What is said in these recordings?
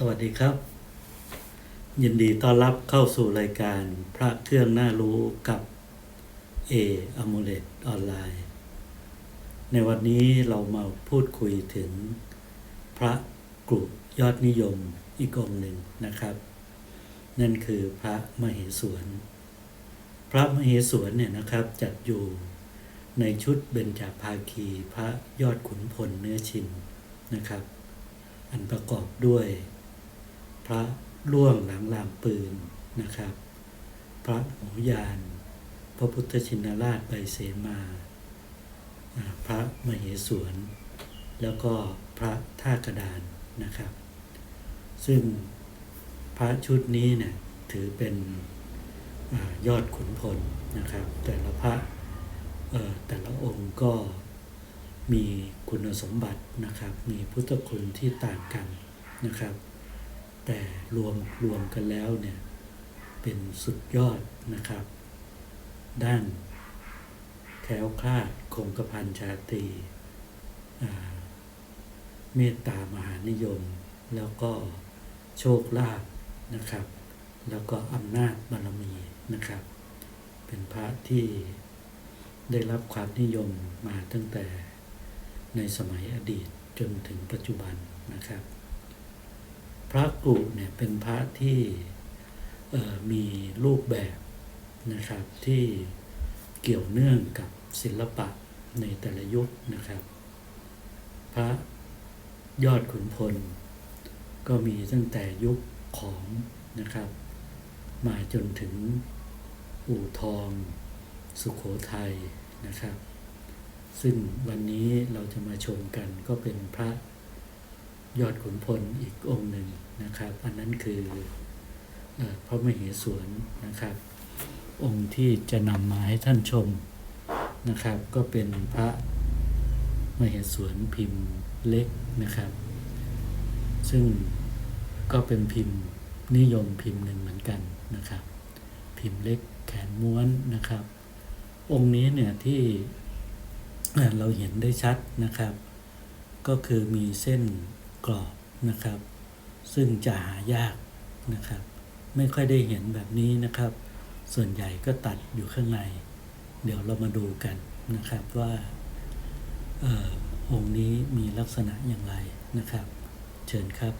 สวัสดีครับ ยินดีต้อนรับเข้าสู่รายการพระเครื่องน่ารู้กับเออมูเลตออนไลน์ ในวันนี้เรามาพูดคุยถึงพระกรุยอดนิยมอีกองหนึ่งนะครับ นั่นคือพระมเหสวน พระมเหสวนเนี่ยนะครับจัดอยู่ในชุดเบญจภาคีพระยอดขุนพลเนื้อชินนะครับ อันประกอบด้วย พระล่วงหลังลามปืนนะครับ พระหูยาน พระพุทธชินราชใบเสมา พระมเหสวน แล้วก็พระท่ากระดานนะครับ ซึ่งพระชุดนี้เนี่ยถือเป็นอยอดขุนพลนะครับ แต่ละพระแต่ละองค์ก็มีคุณสมบัตินะครับ มีพุทธคุณที่ต่างกันนะครับ แต่รวมรวมกันแล้วเนี่ยเป็นสุดยอดนะครับ ด้านแคล้วคลาดคงกระพันชาตีเมตตามหานิยม แล้วก็โชคลาภนะครับ แล้วก็อำนาจบารมีนะครับ เป็นพระที่ได้รับความนิยมมาตั้งแต่ในสมัยอดีตจนถึงปัจจุบันนะครับ พระกรุเนี่ยเป็นพระที่มีรูปแบบนะครับที่เกี่ยวเนื่องกับศิลปะในแต่ละยุคนะครับ พระยอดขุนพล ก็มีตั้งแต่ยุคของนะครับ มาจนถึงอู่ทอง สุขโขทัยนะครับ ซึ่งวันนี้เราจะมาชมกันก็เป็นพระ ยอดขุนพลอีกองค์หนึ่งนะครับ อันนั้นคืออพระมเหสวนนะครับ องค์ที่จะนำมาให้ท่านชมนะครับ ก็เป็นพระมเหสวนพิมพ์เล็กนะครับ ซึ่งก็เป็นพิมพ์นิยมพิมพ์หนึ่งเหมือนกันนะครับ พิมพ์เล็กแขนม้วนนะครับ องค์นี้เนี่ยที่เราเห็นได้ชัดนะครับ ก็คือมีเส้น กรอบนะครับ ซึ่งจะหายากนะครับ ไม่ค่อยได้เห็นแบบนี้นะครับ ส่วนใหญ่ก็ตัดอยู่ข้างใน เดี๋ยวเรามาดูกันนะครับว่าออองค์นี้มีลักษณะอย่างไรนะครับ เชิญครับ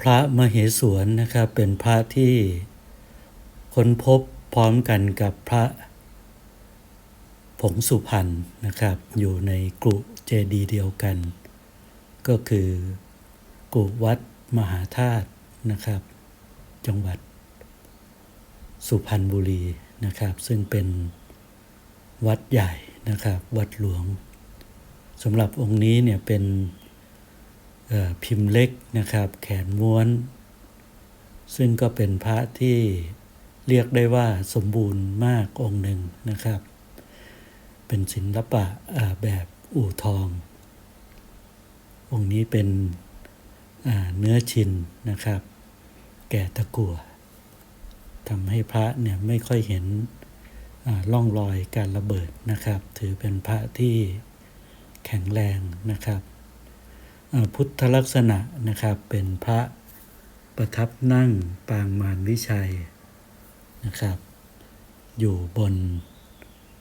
พระมเหสวนนะครับเป็นพระที่ค้นพบพร้อมกันกับพระ ผงสุพรรณนะครับ อยู่ในกรุเจดีเดียวกัน ก็คือกรุวัดมหาธาตุนะครับ จังหวัด สุพรรณบุรีนะครับ ซึ่งเป็นวัดใหญ่นะครับ วัดหลวงสำหรับองค์นี้เนี่ยเป็นพิมพ์เล็กนะครับ แขนม้วน ซึ่งก็เป็นพระที่เรียกได้ว่าสมบูรณ์มากองค์หนึ่งนะครับ เป็นศิลปะแบบอู่ทอง องค์นี้เป็นเนื้อชินนะครับ แก่ตะกั่วทำให้พระเนี่ยไม่ค่อยเห็นอ่าร่องรอยการระเบิดนะครับ ถือเป็นพระที่แข็งแรงนะครับพุทธลักษณะนะครับเป็นพระประทับนั่งปางมารวิชัยนะครับ อยู่บน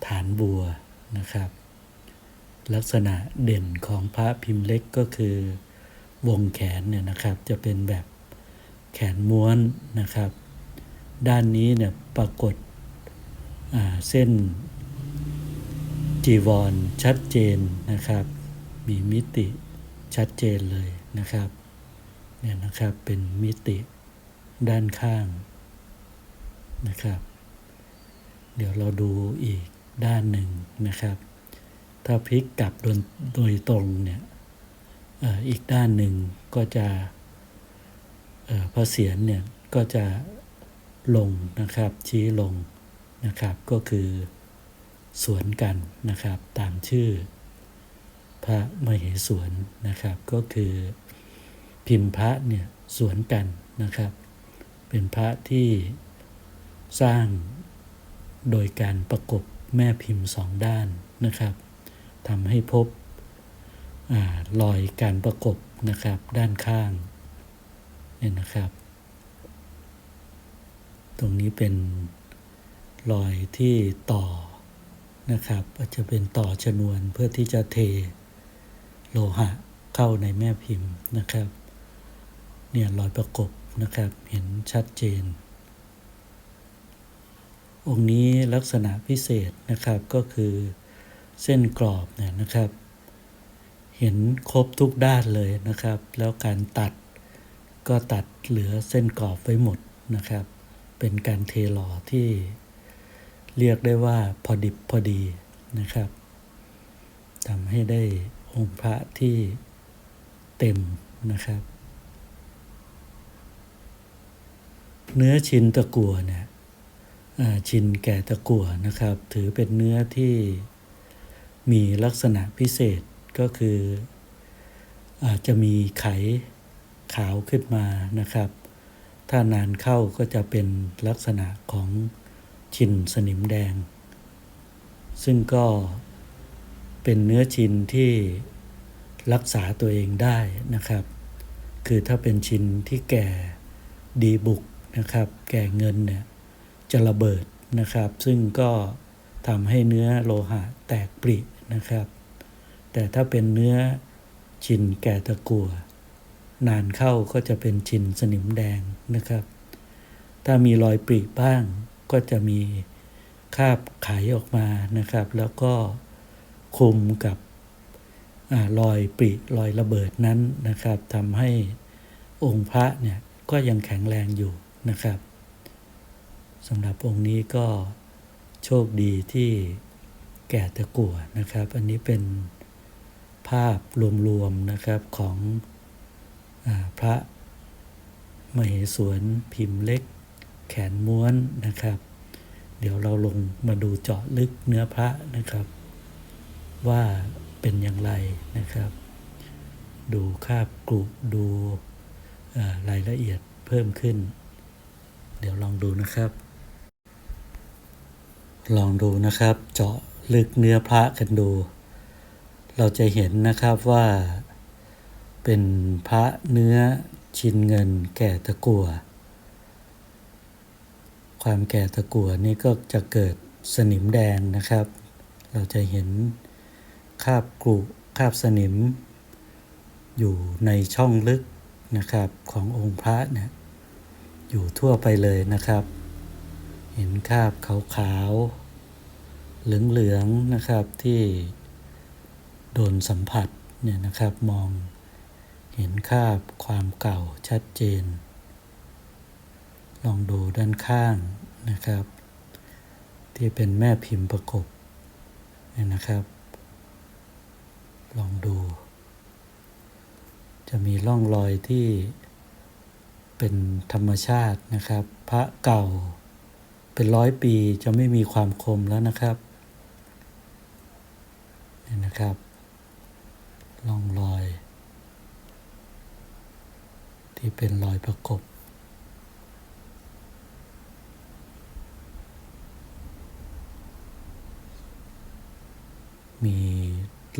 ฐานบัว นะครับ ลักษณะเด่นของพระพิมพ์เล็กก็คือ วงแขนเนี่ยนะครับจะเป็นแบบแขนม้วนนะครับ ด้านนี้เนี่ยปรากฏาเส้นจีวรชัดเจนนะครับ มีมิติชัดเจนเลยนะครับเนี่ยนะครับเป็นมิติด้านข้างนะครับ เดี๋ยวเราดูอีก ด้านหนึ่งนะครับ ถ้าพลิกกลับโดยโดยตรงเนี่ยอีกด้านหนึ่งก็จะเอ่อพระเศียรเนี่ยก็จะลงนะครับชี้ลงนะครับก็คือสวนกันนะครับตามชื่อ พระมเหสวนนะครับก็คือพิมพ์พระเนี่ยสวนกันนะครับ เป็นพระที่สร้างโดยการประกบ แม่พิมพ์สองด้านนะครับทำให้พบอรอยการประกบนะครับด้านข้างเนี่ยนะครับ ตรงนี้เป็นรอยที่ต่อนะครับอาจจะเป็นต่อชนวนเพื่อที่จะเทโลหะเข้าในแม่พิมพ์นะครับ เนี่ยรอยประกบนะครับเห็นชัดเจน องค์นี้ลักษณะพิเศษนะครับก็คือเส้นกรอบเนี่ยนะครับ เห็นครบทุกด้านเลยนะครับ แล้วการตัดก็ตัดเหลือเส้นกรอบไว้หมดนะครับ เป็นการเทหล่อที่เรียกได้ว่าพอดิบพอดีนะครับทำให้ได้องค์พระที่เต็มนะครับ เนื้อชินตะกัวเนี่ย ชินแก่ตะกัวนะครับ ถือเป็นเนื้อที่มีลักษณะพิเศษก็คืออาจจะมีไขขาวขึ้นมานะครับ ถ้านานเข้าก็จะเป็นลักษณะของชินสนิมแดง ซึ่งก็เป็นเนื้อชินที่รักษาตัวเองได้นะครับ คือถ้าเป็นชินที่แก่ดีบุกนะครับ แก่เงินเนี่ย จะระเบิดนะครับ ซึ่งก็ทำให้เนื้อโลหะแตกปรินะครับ แต่ถ้าเป็นเนื้อชินแก่ตะกัว นานเข้าก็จะเป็นชินสนิมแดงนะครับ ถ้ามีรอยปริบ้างก็จะมีคาบไขออกมานะครับ แล้วก็คลุมกับอรอยปริรอยระเบิดนั้นนะครับทำให้องค์พระเนี่ยก็ยังแข็งแรงอยู่นะครับ สำหรับองค์นี้ก็โชคดีที่แก่ตะกั่วนะครับ อันนี้เป็นภาพรวมๆนะครับของอพระมเหสวนพิมพ์เล็ก แขนม้วนนะครับ เดี๋ยวเราลงมาดูเจาะลึกเนื้อพระนะครับ ว่าเป็นอย่างไรนะครับ ดูคาบกรุดูรายละเอียดเพิ่มขึ้น เดี๋ยวลองดูนะครับ ลองดูนะครับ เจาะลึกเนื้อพระกันดู เราจะเห็นนะครับว่า เป็นพระเนื้อชินเงินแก่ตะกัวความแก่ตะกัวนี่ก็จะเกิดสนิมแดงนะครับ เราจะเห็นคราบกรุคราบสนิม อยู่ในช่องลึกนะครับขององค์พระเนี่ยอยู่ทั่วไปเลยนะครับ เห็นคาบขาวๆ เหลืองๆ นะครับที่โดนสัมผัสเนี่ยนะครับมองเห็นคาบความเก่าชัดเจน ลองดูด้านข้างนะครับ ที่เป็นแม่พิมพ์ประกบเนี่ยนะครับ ลองดู จะมีร่องรอยที่เป็นธรรมชาตินะครับ พระเก่า เป็นร้อยปีจะไม่มีความคมแล้วนะครับนี่นะครับร่องรอย ที่เป็นรอยประกบมี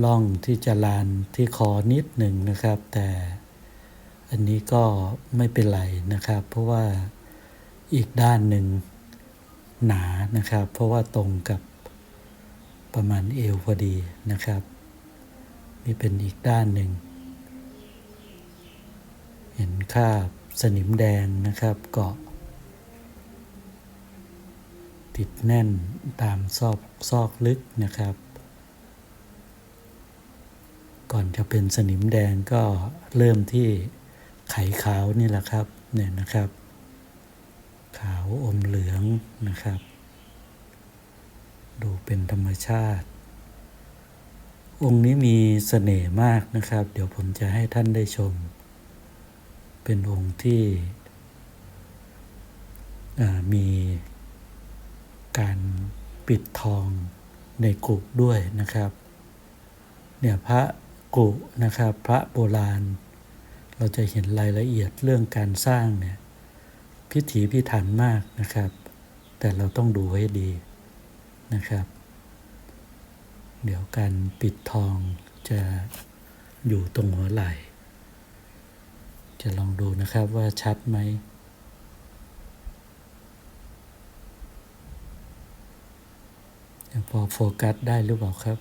ร่องที่จะลานที่คอนิดหนึ่งนะครับ แต่อันนี้ก็ไม่เป็นไรนะครับ เพราะว่าอีกด้านหนึ่ง หนานะครับ เพราะว่าตรงกับประมาณเอวพอดีนะครับ นี่เป็นอีกด้านหนึ่ง เห็นคาบสนิมแดงนะครับเกาะ ติดแน่นตามซอกซอกลึกนะครับ ก่อนจะเป็นสนิมแดงก็เริ่มที่ไขขาวนี่แหละครับเนี่ยนะครับ ขาวอมเหลืองนะครับ ดูเป็นธรรมชาติ องค์นี้มีเสน่ห์มากนะครับ เดี๋ยวผมจะให้ท่านได้ชม เป็นองค์ที่มีการปิดทองในกรุด้วยนะครับ เนี่ยพระกุนะครับ พระโบราณ เราจะเห็นรายละเอียดเรื่องการสร้างเนี่ย พิถีพิถันมากนะครับ แต่เราต้องดูให้ดีนะครับ เดี๋ยวการปิดทองจะอยู่ตรงหัวไหล่จะลองดูนะครับว่าชัดไหมยังพอโฟกัสได้หรือเปล่าครับ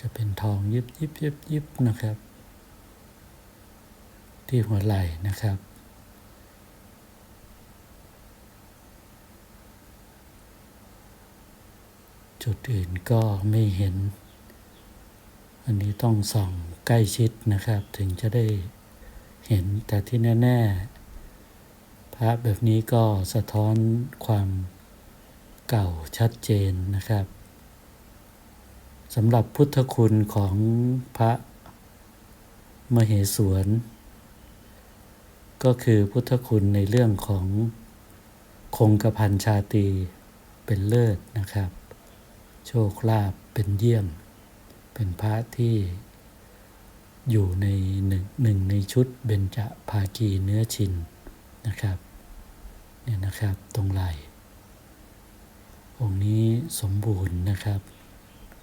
จะเป็นท องยิบยิบยิบยิบนะครับ ที่หัวไหล่นะครับ จุดอื่นก็ไม่เห็น อันนี้ต้องส่องใกล้ชิดนะครับ ถึงจะได้เห็นแต่ที่แน่ ๆ พระแบบนี้ก็สะท้อนความเก่าชัดเจนนะครับ สำหรับพุทธคุณของพระมเหสวนก็คือพุทธคุณในเรื่องของคงกระพันชาตีเป็นเลิศนะครับ โชคลาภเป็นเยี่ยม เป็นพระที่อยู่ในหนึ่งหนึ่งในชุดเบญจภาคีเนื้อชินนะครับเนี่ยนะครับตรงไหลองค์นี้สมบูรณ์นะครับ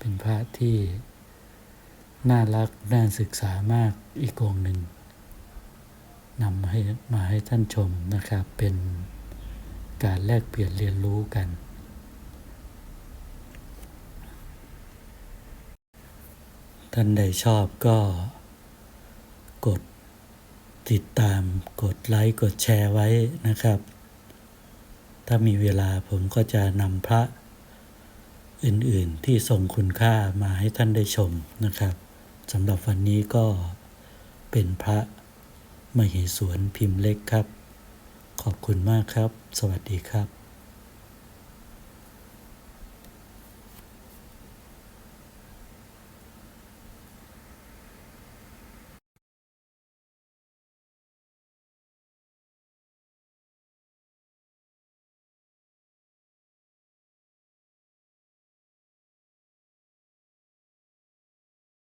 เป็นพระที่น่ารักน่าศึกษามากอีกองหนึ่งนำให้มาให้ท่านชมนะครับ เป็นการแลกเปลี่ยนเรียนรู้กัน ท่านใดชอบก็กดติดตามกดไลค์กดแชร์ไว้นะครับ ถ้ามีเวลาผมก็จะนำพระ อื่นๆ ที่ทรงคุณค่ามาให้ท่านได้ชมนะครับสำหรับวันนี้ก็เป็นพระมเหสวนพิมพ์เล็กครับ ขอบคุณมากครับ สวัสดีครับ